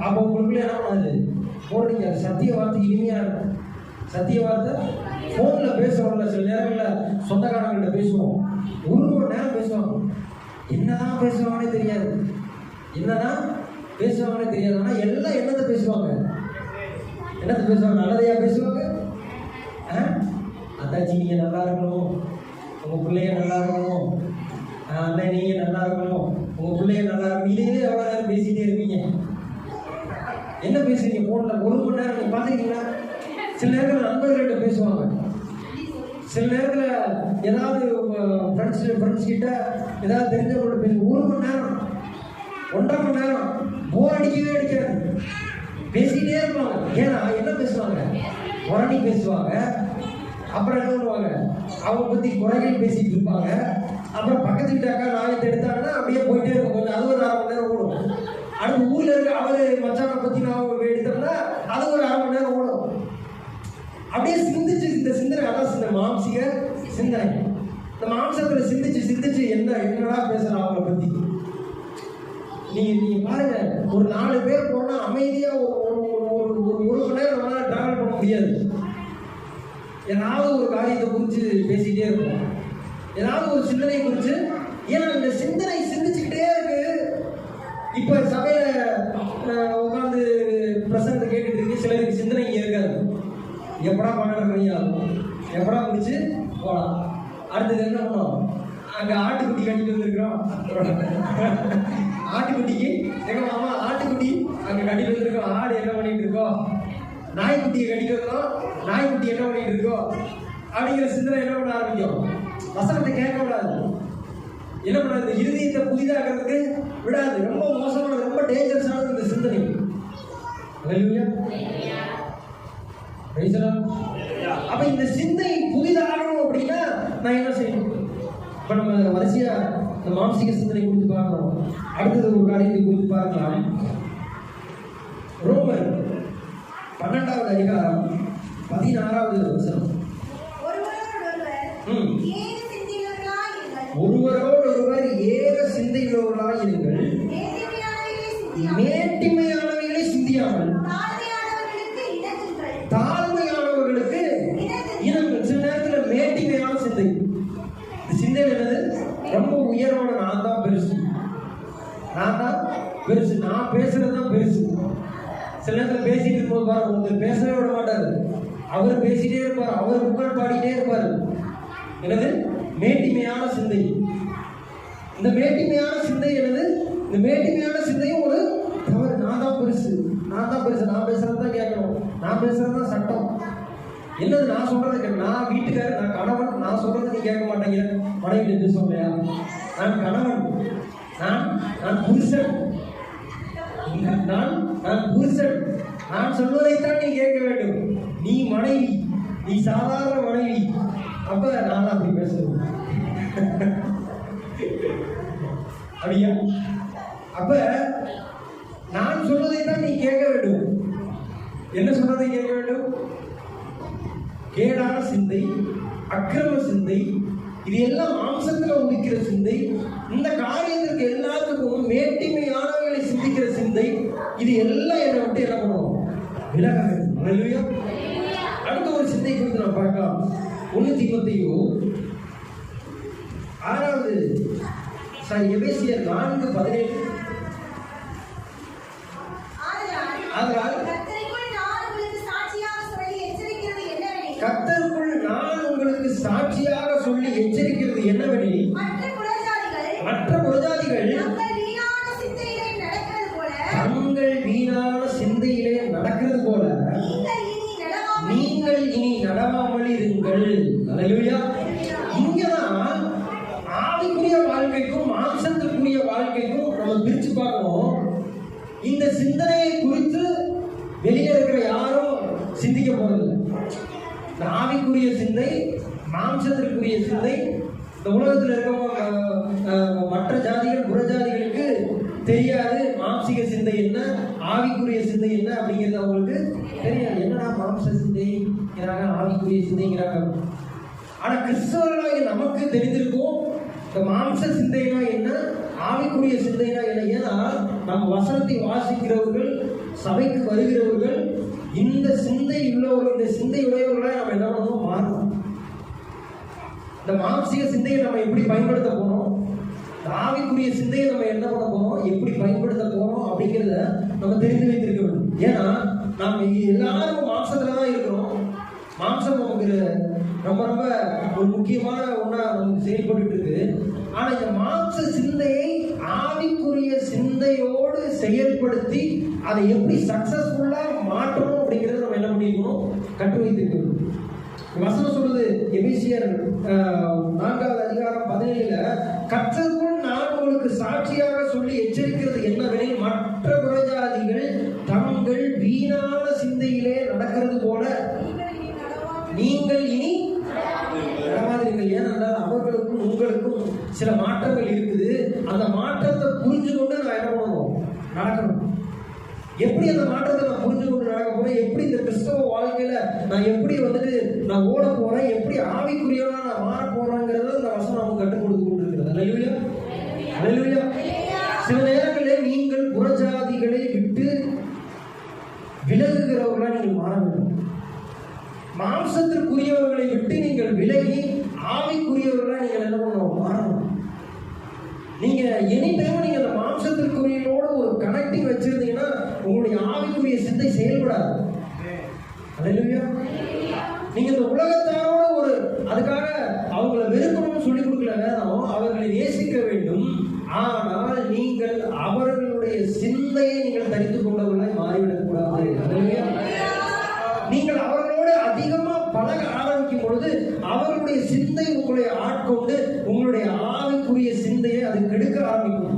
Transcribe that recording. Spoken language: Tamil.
அப்போ உங்களுக்குள்ள என்ன பண்ணாது? போர் அடிக்காது. சத்திய வார்த்தை இனிமையா இருக்கும். சத்திய வார்த்தை? ஃபோனில் பேசுறோம்ல சில நேரங்களில் சொந்தக்காரங்கள்ட்ட பேசுவோம். ஒரு மணி நேரம் பேசுவாங்க. என்னதான் பேசுவாங்கன்னே தெரியாது. என்னதான் பேசுவாங்கன்னே தெரியாது. ஆனால் எல்லாம் என்னத்தை பேசுவாங்க? என்னத்தை பேசுவாங்க? நல்லதையா பேசுவாங்க? ஆ? அத்தாச்சி நீங்க நல்லா இருக்கணும். உங்க பிள்ளைய நல்லா இருக்கணும். ஆ, அண்ணன் நீங்க நல்லா இருக்கணும் உங்க பிள்ளைய நல்லா இருக்கணும் இதே எவ்வளோ நேரம் பேசிட்டே இருப்பீங்க என்ன பேசுறீங்க போன்ல ஒரு மணி நேரம் நீங்க சில நேரத்தில் நண்பர்கள்ட்ட பேசுவாங்க. சில நேரத்தில் ஏதாவது ஃப்ரெண்ட்ஸ் ஃப்ரெண்ட்ஸ் கிட்ட ஏதாவது தெரிஞ்சவங்கள்ட்ட பேசுவோம் ஒரு மணி நேரம் ஒன்றரை மணி நேரம் போர் அடிக்கவே அடிக்காது. பேசிக்கிட்டே இருப்பாங்க. ஏன்னா என்ன பேசுவாங்க? புரணி பேசுவாங்க. அப்புறம் என்ன பண்ணுவாங்க? அவங்க பற்றி குறைகள் பேசிட்டு இருப்பாங்க. அப்புறம் பக்கத்து வீட்டு அக்கா நாயத்தை எடுத்தாங்கன்னா அப்படியே போயிட்டே இருக்கும். கொஞ்சம் அது ஒரு அரை மணி நேரம் ஓடும். அடுத்து ஊர்ல இருக்க அவரு மச்சான பத்தி நான் எடுத்தோம்னா அது ஒரு அரை மணி நேரம் ஓடும். அப்படியே சிந்திச்சு இந்த சிந்தனை அதான் இந்த மாம்சிக சிந்தனை. இந்த மாம்சத்துல சிந்திச்சு சிந்திச்சு என்ன என்னடா பேசுறான் அவங்களை பத்தி? நீங்க நீங்க பாருங்க ஒரு நாலு பேர் போனா அமைதியா ஒரு ஒரு ஒரு ஒரு மணி நேரம் நம்மளால டிராவல் பண்ண முடியாது. ஏதாவது ஒரு காரியத்தை குறித்து பேசிக்கிட்டே இருக்கும் ஏதாவது ஒரு சிந்தனை குறித்து ஏன்னா இந்த சிந்தனை சிந்திச்சுக்கிட்டே இருக்கு. இப்ப சபையில உட்காந்து பிரசங்கத்தை கேட்டுட்டு இருக்கு சிலருக்கு சிந்தனை இங்கே இருக்காது. எப்படா பன்னெண்டு மணி ஆகும் எப்படா முடிச்சு போகலாம் அடுத்தது என்ன பண்ணோம் அங்க ஆட்டுக்குட்டி கட்டிட்டு வந்திருக்கிறோம். ஆட்டுக்குட்டிக்கு எங்க மாமா ஆட்டுக்குட்டி அங்க கட்டிட்டு வந்திருக்கோம். ஆடு என்ன பண்ணிட்டு இருக்கோம் நாய்க்குட்டியை கட்டிட்டு வந்தோம். நாய்க்குட்டி என்ன பண்ணிட்டு இருக்கோம் அப்படிங்கிற சிந்தனை என்ன பண்ண ஆரம்பிக்கும்? வசனத்தை கேட்க என்ன பண்ணுறது இறுதியத்தை புதிதாகிறதுக்கு விடாது. ரொம்ப மோசமான ரொம்ப டேஞ்சரஸானது இந்த சிந்தனை. அப்ப இந்த சிந்தனை புதிதாகணும் அப்படின்னா நான் என்ன செய்யணும்? இப்ப நம்ம வரிசையா இந்த மானசிக சிந்தனை குறித்து பார்க்கணும். அடுத்தது ஒரு காரியத்தை குறித்து பார்க்கலாம். ரோமர் பன்னெண்டாவது அதிகாரம் பதினாறாவது வசனம். சிந்தையுள்ளவர்களாய் இருங்கள் மேட்டிமையானவைகளை சிந்தியாமல், தாழ்மையானவர்களுக்கு இனங்கள் சில நேரத்துல மேட்டிமையான சிந்தை. சிந்தை என்னது? ரொம்ப உயர்வான நான் தான் பெருசு. நான் தான் பெருசு. நான் பேசுறது தான் பெருசு. சில நேரத்துல பேசிட்டு இருக்கும்போது பாரு ஒருத்தர் பேசவே விட மாட்டாரு. அவர் பேசிட்டே இருப்பார். அவர் புகழ் பாடிட்டே இருப்பார். என்னது? மேட்டிமையான சிந்தை. இந்த மேட்டிமையான சிந்தை என்னது? இந்த மேட்டிமையான சிந்தையும் ஒரு தவறு. நான் தான் பெருசு. நான் தான் பெருசு. நான் பேசுறது தான் கேட்கணும். நான் பேசுறது தான் சட்டம். என்னது? நான் சொல்றது நான் வீட்டுக்காரர் நான் கணவன். நான் சொல்றது நீ கேட்க மாட்டேங்கிற. மனைவி எப்படி சொல்லையா நான் கணவன். நான் நான் புருஷன். நான் நான் புருஷன். நான் சொல்வதைத்தான் நீ கேட்க வேண்டும். நீ மனைவி. நீ சாதாரண மனைவி. அப்ப நான் அப்படி பேசுவேன். அப்படியா? அப்ப நான் சொல்வதை தான் நீ கேட்க வேண்டும். என்ன சொல்றதை கேட்க வேண்டும்? கேடான சிந்தை அக்கிரம சிந்தை இது எல்லாம் மாம்சத்துல உதிக்கிற சிந்தை இந்த காரியத்திற்கு எல்லாத்துக்கும் மேட்டிமையானவர்களை சிந்திக்கிற சிந்தை இது எல்லாம் என்னை விட்டு என்ன பண்ணுவோம் விலக வேண்டும். அடுத்த ஒரு சிந்தை குறித்து நம்ம பார்க்கலாம். ஒண்ணு தீமத்தையோ ஆறாவது சாரி எபேசியர் நான்கு பதினேழு. ஆதலால் கத்தருக்குள் நான் உங்களுக்கு சாட்சியாக சொல்லி எச்சரிக்கிறது என்னவெனில், மற்ற புறஜாதிகள் புரஜாதிகள் தங்கள் வீணான சிந்தையிலே நடக்கிறது போல நீங்கள் இனி நீங்கள் இனி நடவாமல் இருங்கள். நம்ம பிரிச்சு பார்க்கணும். இந்த சிந்தனையை குறித்து வெளியே இருக்கிற யாரும் சிந்திக்க போறதில்லை இந்த ஆவிக்குரிய சிந்தை மாம்சத்திற்குரிய சிந்தை இந்த உலகத்தில் இருக்க மற்ற ஜாதிகள் புறஜாதிகளுக்கு தெரியாது. மாம்சிக சிந்தை என்ன? ஆவிக்குரிய சிந்தை என்ன அப்படிங்கிறது அவங்களுக்கு தெரியாது. என்னடா மாம்ச சிந்தை? ஆவிக்குரிய சிந்தைங்கிறாங்க. ஆனா கிறிஸ்தவர்களாக நமக்கு தெரிந்திருக்கும் இந்த மாம்ச சிந்தைனா என்ன? ஆவிக்குரிய சிந்தைனா என்ன? ஏன்னா நம்ம வசனத்தை வாசிக்கிறவர்கள் சபைக்கு வருகிறவர்கள் இந்த சிந்தை உள்ளவர்கள் இந்த சிந்தை உடையவர்களாக நம்ம என்ன பண்ணுவோம்? மாறணும் இந்த மாம்சிக சிந்தையை நம்ம எப்படி பயன்படுத்த போறோம்? ஆவிக்குரிய சிந்தையை நம்ம என்ன பண்ண போறோம்? எப்படி பயன்படுத்த போறோம் அப்படிங்கிறத நம்ம தெரிந்து வைத்திருக்க வேண்டும். ஏன்னா நாம் எல்லாரும் மாம்சத்துல தான் இருக்கிறோம். மாம்சம் நமக்கு ரொம்ப ரொம்ப ஒரு முக்கியமான ஒன்றா நமக்கு செயல்பட்டு இருக்கு. ஆனா இந்த மாம்ச சிந்தையை ஆவிக்குரிய சிந்தையோடு செயல்படுத்தி அதை எப்படி சக்சஸ்ஃபுல்லா மாற்றணும் அப்படிங்கிறத நம்ம என்ன முடியுமோ கற்று வைத்திருக்கணும் வசனம் சொல்றது எபிசியர் நான்காவது அதிகாரம் பதினேழுல கற்றதுக்குள் நான் உங்களுக்கு சாட்சியாக சொல்லி எச்சரிக்கிறது என்னவெனில் மற்ற புறஜாதிகள் தங்கள் வீணான சிந்தையிலே நடக்கிறது போல நீங்கள் இனி நடவாமல் ஏனென்றால் அவர்களுக்கும் உங்களுக்கும் சில மாற்றங்கள் இருக்குது. அந்த மாற்றத்தை புரிஞ்சு கொண்டு நான் என்ன பண்ணுவோம்? நடக்கணும். எப்படி அந்த மாற்றத்தை நான் புரிஞ்சு கொண்டு நடக்க போறேன் எப்படி இந்த கிறிஸ்தவ வாழ்க்கையில நான் எப்படி வந்துட்டு நான் ஓட போறேன்? எப்படி ஆவிக்குரியவனா நான் மாற போறேங்கிறத இந்த வசனம் நமக்கு கற்றுக் கொடுத்து கொண்டிருக்கிறது. அல்லேலூயா அல்லேலூயா சில நேரங்களில் நீங்கள் புறஜாதிகளை விட்டு விலகுகிறவர்களாக நீங்கள் மாற வேண்டும். மாம்சத்திற்குரியவர்களை விட்டு நீங்கள் விலகி ஆவிக்குரியவர்களாக நீங்கள் என்ன பண்ணணும் மாறணும். நீங்க எனி நீங்க அந்த மாம்சத்திற்குரியனோட ஒரு கனெக்டிங் வச்சிருந்தீங்கன்னா உங்களுடைய ஆவிக்குரிய சிந்தை செயல்படாது. அதுலயா நீங்க இந்த உலகத்தாரோட ஒரு அதுக்காக அவங்கள வெறுக்கணும்னு சொல்லி கொடுக்கல வேணும் அவர்களை நேசிக்க வேண்டும். ஆனால் நீங்கள் அவர்களுடைய சிந்தையை நீங்கள் தரித்து கொண்டவர்கள் கொண்டு உங்களுடைய ஆவிக்குரிய சிந்தையை அது கெடுக்க ஆரம்பிக்கும்.